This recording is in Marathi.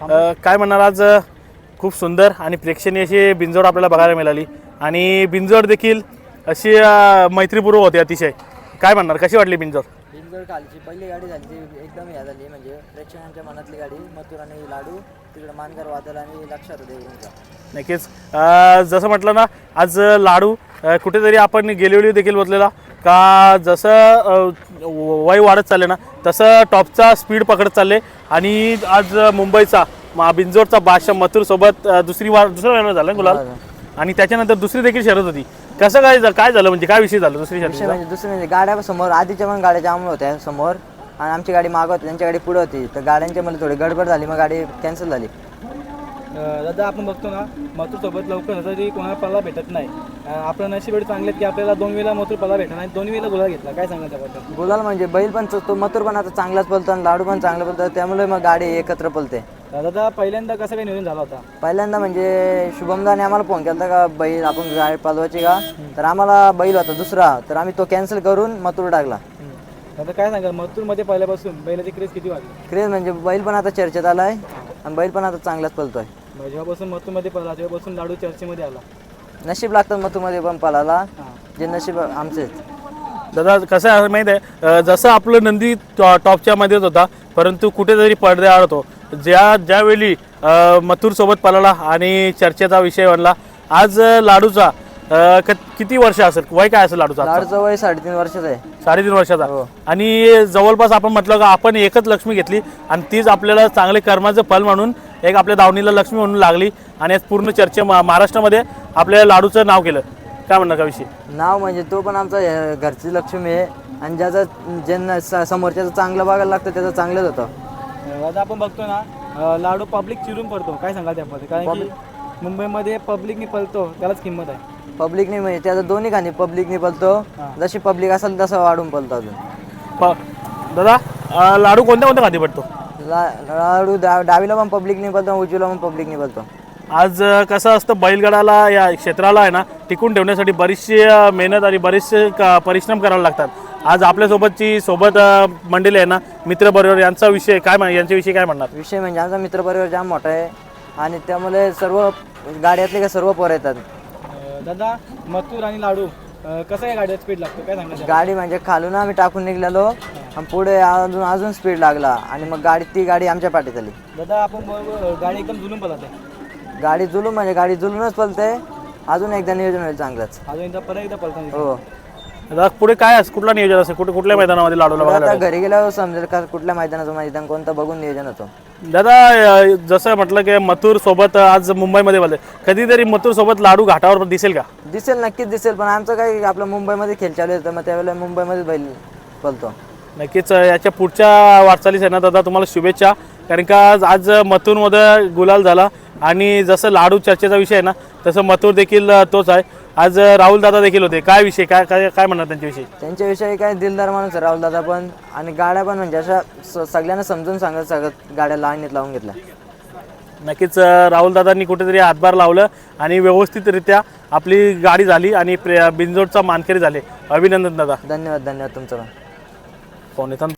काय म्हणणार आज खूप सुंदर आणि प्रेक्षणीय अशी बिंजोड आपल्याला बघायला मिळाली. आणि बिंजोड देखील अशी मैत्रीपूर्व होती अतिशय. काय म्हणणार कशी वाटली बिंजोड बिंजोड कालची पहिली गाडी झाली ती एकदम या झाली म्हणजे प्रेक्षकांच्या मनातली गाडी मथुर आणि लाडू तिकडे मानकर वादल आणि लक्षात देवरूनचा नक्कीच. जसं म्हटलं ना आज लाडू कुठेतरी आपण गेलेली देखील बसलेला का जसं वय वाढत चालले ना तसं टॉपचा स्पीड पकडत चालले आणि आज मुंबईचा मा- बिंजोडचा बादशाह मथुरसोबत दुसरी वार दुसरा वेळा झालं गुलाल? आणि त्याच्यानंतर दुसरी देखील शरद होती. कसं काय काय झालं म्हणजे काय विषय झाला दुसरी शरद म्हणजे दुसरं म्हणजे गाड्या समोर आधीच्या पण गाड्या जाम होत्या समोर. आणि आमची गाडी मागं होती त्यांची गाडी पुढे होती. तर गाड्यांच्या मध्ये थोडी गडबड झाली मग गाडी कॅन्सल झाली. दादा आपण बघतो ना मथुर सोबत लवकर तरी कोणाला पल्ला भेटत नाही. आपलं नशीब एवढे चांगले की आपल्याला दोन वेळेला मथुर पल्ला भेटला नाही. दोन वेळेला गुलाल घेतला. काय सांगा त्याबद्दल? गुलाल म्हणजे बैल पण तो मथुर पण आता चांगलाच पलतो आणि लाडू पण चांगलं पलतो त्यामुळे मग गाडी एकत्र पलते दादा पहिल्यांदा कसं काय नियोजन झाला होता? पहिल्यांदा म्हणजे शुभमदाने आम्हाला फोन केला का बैल आपण गाडी पालवायची का? तर आम्हाला बैल होता दुसरा. तर आम्ही तो कॅन्सल करून मथुर टाकला. दादा काय सांगाल? मथुरमध्ये पहिल्यापासून बैलाची क्रेज किती वाढली? क्रेज म्हणजे बैल पण आता चर्चेत आलाय आणि बैल पण आता चांगलाच पलतोय मग जेव्हापासून मथुरमध्ये पडला तेव्हापासून लाडू चर्चेमध्ये आला. नशीब लागतात मथुरमध्ये पण पलाला हां. जे नशीब आमचे दादा कसं आहे माहिती आहे? अ, जसं आपलं नंदी टॉ- टॉपच्या मध्येच होता परंतु कुठेतरी पडद्याआड होतो ज्या ज्यावेळी अ, मथुरसोबत पळाला आणि चर्चेचा विषय बनला आज अ, लाडूचा अ, क- किती वर्ष असेल? वय काय असेल लाडूचा आजचं? लाडचं वय साडेतीन वर्षाचं आहे. साडेतीन वर्षाचा. हो. आणि जवळपास आपण म्हटलं का आपण एकच लक्ष्मी घेतली आणि तीच आपल्याला चांगले कर्माचं फल म्हणून एक आपल्या दावणीला लक्ष्मी म्हणून लागली आणि आज पूर्ण चर्चे मा- महाराष्ट्रामध्ये आपल्या लाडूचं नाव केलं. काय म्हणणार का विषय? नाव म्हणजे तो पण आमचा अं, घरची लक्ष्मी आहे. आणि ज्याचं ज्यांना स- समोरच्याचं चांगलं बघायला लागतं त्याचं चांगलंच होतं. दादा आपण बघतो ना अं, लाडू पब्लिक चिरून पडतो. काय सांगाल त्यामध्ये? कारण की मुंबईमध्ये पब्लिकनी पळतो त्यालाच किंमत आहे. पब्लिकने म्हणजे त्याचं दोन्ही खाणी पब्लिकने पलतो जशी पब्लिक असेल तसं वाढून पलतो अजून. प- दादा अ, लाडू कोणत्या कोणत्या खाती पडतो? ला लाडू डा डावीला पण पब्लिकने पलतो उजवीला पण पब्लिकने पलतो आज अ, कसं असतं बैलगाडाला या क्षेत्राला आहे ना टिकून ठेवण्यासाठी बरीचशी अ, मेहनत आणि बरेचसे क- परिश्रम करायला लागतात. आज आपल्यासोबतची सोबत अ, मंडळी आहे ना मित्रबरोबर यांचा विषय काय म्हण यांच्याविषयी काय म्हणणार? विषय म्हणजे आमचा मित्रपरिवार जाम मोठा आहे. आणि त्यामुळे सर्व गाड्यातले का सर्व पोरं येतात. अं, दादा मथुर आणि लाडू अं, कसं काय गाडीत स्पीड लागतो? काय सांगाल गाडी म्हणजे खालून आम्ही टाकून निघलेलो. आणि पुढे अजून अजून स्पीड लागला. आणि मग गाडी ती गाडी आमच्या पाठीत आली. दादा आपण बरोबर गाडी एकदम जुलून पळत. आहे गाडी जुलून म्हणजे गाडी जुलूनच पलते अजून एकदा नियोजन होईल चांगलंच. अजून एकदा परत एकदा हो. दादा पुढे काय असं कुठला नियोजन असेल? कुठे कुठल्या मैदानामध्ये लाडूला पुढे बघायला आता घरी गेल्यावर समजेल का कुठल्या मैदानाचं मैदान कोणतं बघून नियोजन होतं. दादा अ, जसं म्हटलं की मथुर सोबत आज मुंबईमध्ये बोलले कधीतरी मथुर सोबत लाडू घाटावर दिसेल का? दिसेल नक्कीच दिसेल पण आमचं काही आपलं मुंबईमध्ये खेळ चालू आहे तर मग त्यावेळेला मुंबईमध्येच बैल पलतो नक्कीच याच्या पुढच्या वाटचालीस आहे ना दादा तुम्हाला शुभेच्छा. कारण का आज- आज मथुरमध्ये गुलाल झाला. आणि जसं लाडू चर्चेचा विषय आहे ना तसं मथुर देखील तोच आहे. आज राहुल दादा देखील होते. काय विषय काय काय काय म्हणणार त्यांच्याविषयी त्यांच्याविषयी काय दिलदार माणूस आहे राहुल दादा पण. आणि गाड्या पण म्हणजे अशा स- सगळ्यांना समजून सांगत सांगत गाड्या लाईनीत लावून घेतल्या. नक्कीच राहुल दादांनी कुठेतरी हातभार लावलं आणि व्यवस्थितरित्या आपली गाडी झाली आणि प्रे बिंजोडचा मानकरी झाले. अभिनंदन दादा. धन्यवाद धन्यवाद तुमचं पण. फोन येतात